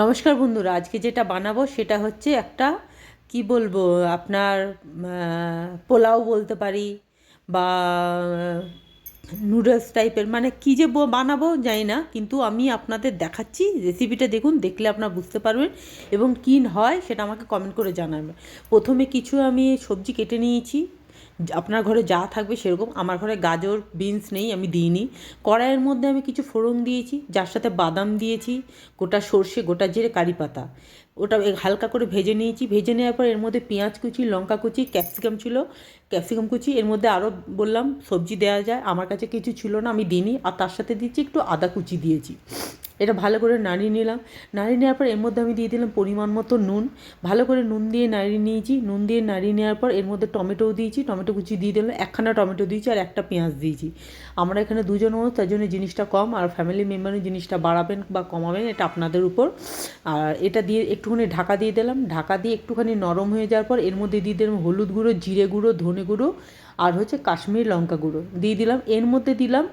নমস্কার বন্ধুরা, আজকে যেটা বানাবো সেটা হচ্ছে একটা, কি বলব, আপনার পোলাও বলতে পারি বা নুডলস টাইপের মানে কী যে বানাবো জানি না, কিন্তু আমি আপনাদের দেখাচ্ছি রেসিপিটা দেখুন, দেখলে আপনারা বুঝতে পারবেন এবং কী হয় সেটা আমাকে কমেন্ট করে জানাবেন। প্রথমে কিছু আমি সবজি কেটে নিয়েছি আপনার ঘরে যা থাকবে সেরকম। আমার ঘরে গাজর, বিনস নেই, আমি দিইনি। কড়াইয়ের মধ্যে আমি কিছু ফোড়ন দিয়েছি, যার সাথে বাদাম দিয়েছি, গোটা সর্ষে, গোটা জিরে, কারি পাতা। ওটা হালকা করে ভেজে নিয়েছি। ভেজে নেওয়ার পর এর মধ্যে পেঁয়াজ কুচি, লঙ্কা কুচি, ক্যাপসিকাম ছিল। ক্যাপসিকাম কুচি, এর মধ্যে আরও বললাম, সবজি দেওয়া যায়। আমার কাছে কিছু ছিল না, আমি দিইনি। আর তার সাথে দিচ্ছি একটু আদা কুচি দিয়েছি। এটা ভালো করে নাড়িয়ে নিলাম। নাড়িয়ে নেওয়ার পর এর মধ্যে আমি দিয়ে দিলাম পরিমাণ মতো নুন। ভালো করে নুন দিয়ে নাড়িয়ে নিয়েছি। নুন দিয়ে নাড়িয়ে নেওয়ার পর এর মধ্যে টমেটোও দিয়েছি। টমেটো কুচি দিয়ে দিলাম। একখানা টমেটো দিয়েছি আর একটা পেঁয়াজ দিয়েছি। আমরা এখানে দুজন মানুষ, তার জন্য জিনিসটা কম আর ফ্যামিলি মেম্বারের জিনিসটা বাড়াবেন বা কমাবেন, এটা আপনাদের উপর। আর এটা দিয়ে একটুখানি ঢাকা দিয়ে দিলাম। ঢাকা দিয়ে একটুখানি নরম হয়ে যাওয়ার পর এর মধ্যে দিয়ে দিলাম হলুদ গুঁড়ো, জিরে গুঁড়ো, ধনে গুঁড়ো আর হচ্ছে কাশ্মীর লঙ্কা গুঁড়ো। দিয়ে দিলাম। এর মধ্যে দিলাম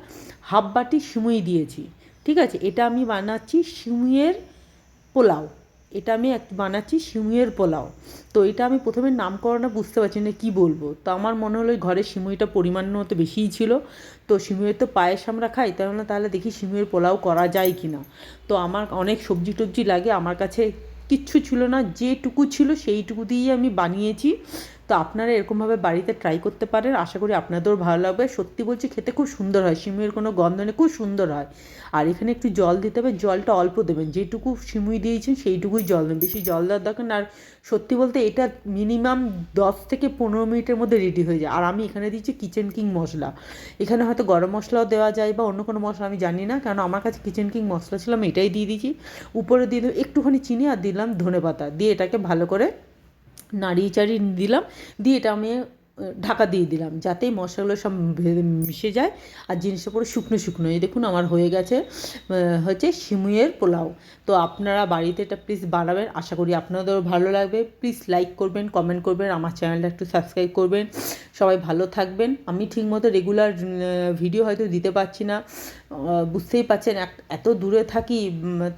হাফ বাটি সিমুই দিয়েছি। ঠিক আছে? এটা আমি বানাচ্ছি সিমুইয়ের পোলাও। এটা আমি এক, বানাচ্ছি সিমুইয়ের পোলাও। তো এটা আমি প্রথমে নামকরণটা বুঝতে পারছি না, কী বলব? তো আমার মনে হলো ঘরে সিমুইটা পরিমাণ মতো বেশিই ছিল। তো সিমুইয়ের তো পায়েস আমরা খাই তাহলে তাহলে দেখি সিমুইয়ের পোলাও করা যায় কি না তো আমার অনেক সবজি টবজি লাগে, আমার কাছে কিচ্ছু ছিল না, যেটুকু ছিল সেইটুকু দিয়েই আমি বানিয়েছি। তো আপনারা এরকমভাবে বাড়িতে ট্রাই করতে পারেন। আশা করি আপনাদেরও ভালো লাগবে। সত্যি বলছি, খেতে খুব সুন্দর হয়। সিমুইয়ের কোনো গন্ধ নেই, খুব সুন্দর হয়। আর এখানে একটু জল দিতে হবে। জলটা অল্প দেবেন। যেটুকু সিমুই দিয়েছেন, সেইটুকুই জল দেবেন। বেশি জল দেওয়ার দরকার আর সত্যি বলতে এটা মিনিমাম দশ থেকে পনেরো মিনিটের মধ্যে রেডি হয়ে যায়। আর আমি এখানে দিচ্ছি কিচেন কিং মশলা। এখানে হয়তো গরম মশলাও দেওয়া যায় বা অন্য কোনো মশলা আমি জানি না। কারণ আমার কাছে কিচেন কিং মশলা ছিল, আমি এটাই দিয়ে দিয়েছি। উপরে দিয়ে একটুখানি চিনি আর দিলাম ধনে পাতা দিয়ে এটাকে ভালো করে নাড়িয়ে চাড়িয়ে দিলাম, দিয়ে এটা আমি ঢাকা দিয়ে দিলাম, যাতে মশলাগুলো সব মিশে যায় আর জিনিসটা পুরো শুকনো শুকনো। এই দেখুন আমার হয়ে গেছে হচ্ছে সিমুইয়ের পোলাও। তো আপনারা বাড়িতে এটা প্লিজ বানাবেন, আশা করি আপনাদেরও ভালো লাগবে। প্লিজ লাইক করবেন কমেন্ট করবেন, আমার চ্যানেলটা একটু সাবস্ক্রাইব করবেন। সবাই ভালো থাকবেন। আমি ঠিকমতো রেগুলার ভিডিও হয়তো দিতে পারছি না। বুঝতেই পারছেন এত দূরে থাকি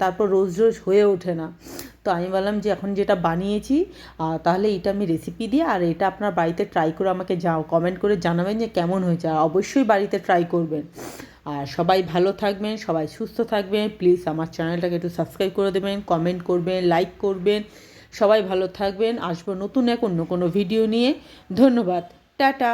তারপর রোজ রোজ হয়ে ওঠে না। তো আমি বললাম যে এখন যেটা বানিয়েছি তাহলে এটা আমি রেসিপি দিয়ে আর এটা আপনার বাড়িতে ট্রাই করে আমাকে যা কমেন্ট করে জানাবেন যে কেমন হয়েছে আর অবশ্যই বাড়িতে ট্রাই করবেন। আর সবাই ভালো থাকবেন, সবাই সুস্থ থাকবেন প্লিজ আমার চ্যানেলটাকে একটু সাবস্ক্রাইব করে দেবেন কমেন্ট করবেন লাইক করবেন। সবাই ভালো থাকবেন, আসব নতুন এক অন্য কোনো ভিডিও নিয়ে। ধন্যবাদ, টাটা।